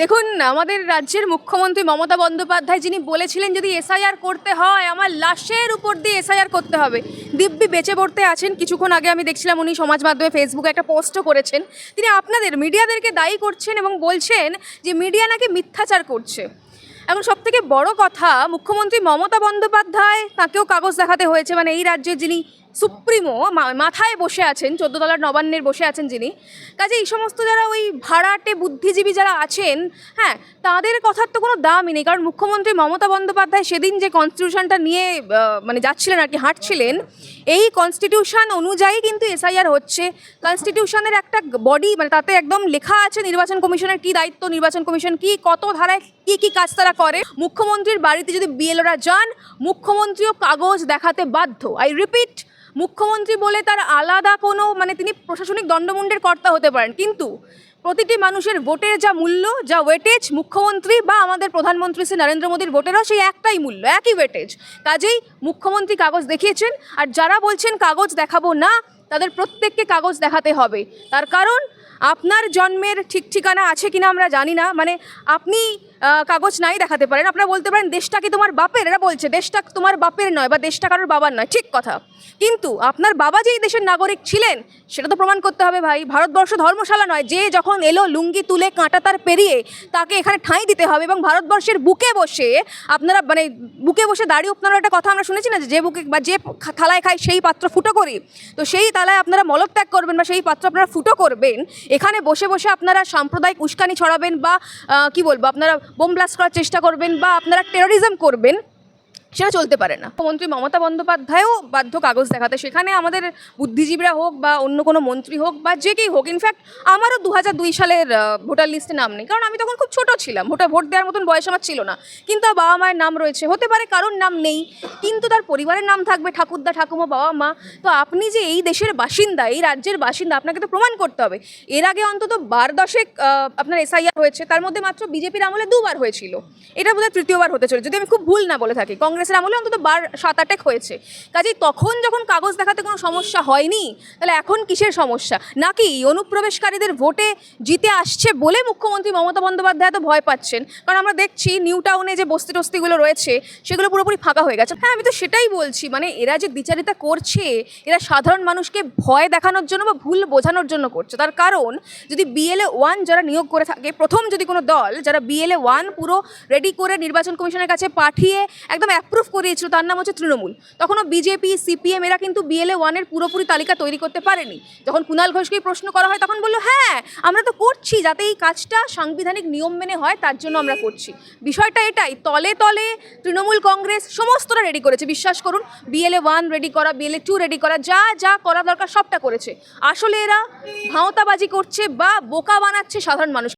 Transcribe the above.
দেখুন, আমাদের রাজ্যের মুখ্যমন্ত্রী মমতা বন্দ্যোপাধ্যায় যিনি বলেছিলেন যদি এসআইআর করতে হয়, আমার লাশের উপর দিয়ে এসআইআর করতে হবে। দিব্যি বেঁচে পড়তে আছেন, কিছুক্ষণ আগে আমি দেখছিলাম উনি সমাজ মাধ্যমে ফেসবুকে একটা পোস্টও করেছেন। তিনি আপনাদের, মিডিয়াদেরকে দায়ী করছেন এবং বলছেন যে মিডিয়া নাকি মিথ্যাচার করছে। এখন সব থেকে বড় কথা, মুখ্যমন্ত্রী মমতা বন্দ্যোপাধ্যায় তাকেও কাগজ দেখাতে হয়েছে। মানে এই রাজ্যের যিনি সুপ্রিমো মাথায় বসে আছেন চোদ্দ তলার নবান্নের বসে আছেন যিনি। কাজে এই সমস্ত যারা ওই ভাড়াটে বুদ্ধিজীবী যারা আছেন হ্যাঁ তাদের কথার তো কোনো দামই নেই। কারণ মুখ্যমন্ত্রী মমতা বন্দ্যোপাধ্যায় সেদিন যে কনস্টিটিউশনটা নিয়ে মানে যাচ্ছিলেন আর কি, হাঁটছিলেন, এই কনস্টিটিউশন অনুযায়ী কিন্তু এসআইআর হচ্ছে। কনস্টিটিউশনের একটা বডি মানে তাতে একদম লেখা আছে নির্বাচন কমিশনের কি দায়িত্ব, নির্বাচন কমিশন কি, কত ধারায় কি কি কাজ তারা করে। মুখ্যমন্ত্রীর বাড়িতে যদি বিএলওরা যান, মুখ্যমন্ত্রীও কাগজ দেখাতে বাধ্য। আই রিপিট মুখ্যমন্ত্রী বলে তার আলাদা কোনো মানে তিনি প্রশাসনিক দণ্ডমুণ্ডের কর্তা হতে পারেন। কিন্তু প্রতিটি মানুষের ভোটের যা মূল্য, যা ওয়েটেজ মুখ্যমন্ত্রী বা আমাদের প্রধানমন্ত্রী শ্রী নরেন্দ্র মোদীর ভোটেরও সেই একটাই মূল্য, একই ওয়েটেজ কাজেই মুখ্যমন্ত্রী কাগজ দেখিয়েছেন, আর যারা বলছেন কাগজ দেখাবো না, তাদের প্রত্যেককে কাগজ দেখাতে হবে। তার কারণ, আপনার জন্মের ঠিক ঠিকানা আছে কিনা আমরা জানি না। মানে আপনি কাগজ নাই দেখাতে পারেন। আপনারা বলতে পারেন, দেশটা কি তোমার বাপের? এরা বলছে, দেশটা তোমার বাপের নয় বা দেশটা কারোর বাবার নয়। ঠিক কথা। কিন্তু আপনার বাবা যেই দেশের নাগরিক ছিলেন, সেটা তো প্রমাণ করতে হবে ভাই। ভারতবর্ষ ধর্মশালা নয়। যে যখন এলো লুঙ্গি তুলে কাঁটা তার পেরিয়ে, তাকে এখানে ঠাঁই দিতে হবে এবং ভারতবর্ষের বুকে বসে আপনারা মানে বুকে বসে দাঁড়িয়ে আপনারা একটা কথা আমরা শুনেছি না, যে বুকে বা যে থালায় খাই সেই পাত্র ফুটো করি। তো সেই তালায় আপনারা মলত্যাগ করবেন বা সেই পাত্র আপনারা ফুটো করবেন, এখানে বসে বসে আপনারা সাম্প্রদায়িক উস্কানি ছড়াবেন বা কি বলব, আপনারা বোম ব্লাস্ট করার চেষ্টা করবেন বা আপনারা টেরোরিজম করবেন সেটা চলতে পারে না। মুখ্যমন্ত্রী মমতা বন্দ্যোপাধ্যায়ও বাধ্য কাগজ দেখাতে। সেখানে আমাদের বুদ্ধিজীবীরা হোক বা অন্য কোনো মন্ত্রী হোক বা যে কেই হোক ইনফ্যাক্ট আমারও দু হাজার দুই সালের ভোটার লিস্টে নাম নেই। কারণ আমি তখন খুব ছোট ছিলাম। ভোটার ভোট দেওয়ার মতন বয়স আমার ছিল না। কিন্তু বাবা মায়ের নাম রয়েছে। হতে পারে কারোর নাম নেই, কিন্তু তার পরিবারের নাম থাকবে ঠাকুরদা, ঠাকুমা, বাবা, মা। তো আপনি যে এই দেশের বাসিন্দা, এই রাজ্যের বাসিন্দা, আপনাকে তো প্রমাণ করতে হবে। এর আগে অন্তত বার দশেক আপনার এসআইআর হয়েছে। তার মধ্যে মাত্র বিজেপির আমলে দুবার হয়েছিল। এটা বোধহয় তৃতীয়বার হতে চলে যদি আমি খুব ভুল না বলে থাকি কংগ্রেসের আমলে অন্তত বার সাত আটেক হয়েছে। কাজেই তখন যখন কাগজ দেখাতে কোনো সমস্যা হয়নি, তাহলে এখন কিসের সমস্যা? নাকি অনুপ্রবেশকারীদের ভোটে জিতে আসছে বলে মুখ্যমন্ত্রী মমতা বন্দ্যোপাধ্যায় এত ভয় পাচ্ছেন? কারণ আমরা দেখছি নিউ টাউনে যে বস্তি টস্তিগুলো রয়েছে, সেগুলো পুরোপুরি ফাঁকা হয়ে গেছে। হ্যাঁ আমি তো সেটাই বলছি মানে এরা যে বিচারিতা করছে, এরা সাধারণ মানুষকে ভয় দেখানোর জন্য বা ভুল বোঝানোর জন্য করছে। তার কারণ, যদি বিএলএ ওয়ান যারা নিয়োগ করে থাকে, প্রথম যদি কোনো দল যারা বিএলএ ওয়ান পুরো রেডি করে নির্বাচন কমিশনের কাছে পাঠিয়ে একদম অ্যাপ্রুভ করিয়েছিল, তার নাম হচ্ছে তৃণমূল। তখনও বিজেপি সিপিএম এরা কিন্তু বিএলএ ওয়ানের পুরোপুরি তালিকা তৈরি করতে পারেনি। যখন কুণাল ঘোষকে প্রশ্ন করা হয়, তখন বলল হ্যাঁ আমরা তো করছি, যাতে এই কাজটা সাংবিধানিক নিয়ম মেনে হয়, তার জন্য আমরা করছি। বিষয়টা এটাই, তলে তলে তৃণমূল কংগ্রেস সমস্তটা রেডি করেছে। বিশ্বাস করুন বিএলএ ওয়ান রেডি করা বিএলএ টু রেডি করা, যা যা করা দরকার সবটা করেছে। আসলে এরা ভাঁওতাবাজি করছে বা বোকা বানাচ্ছে সাধারণ মানুষ।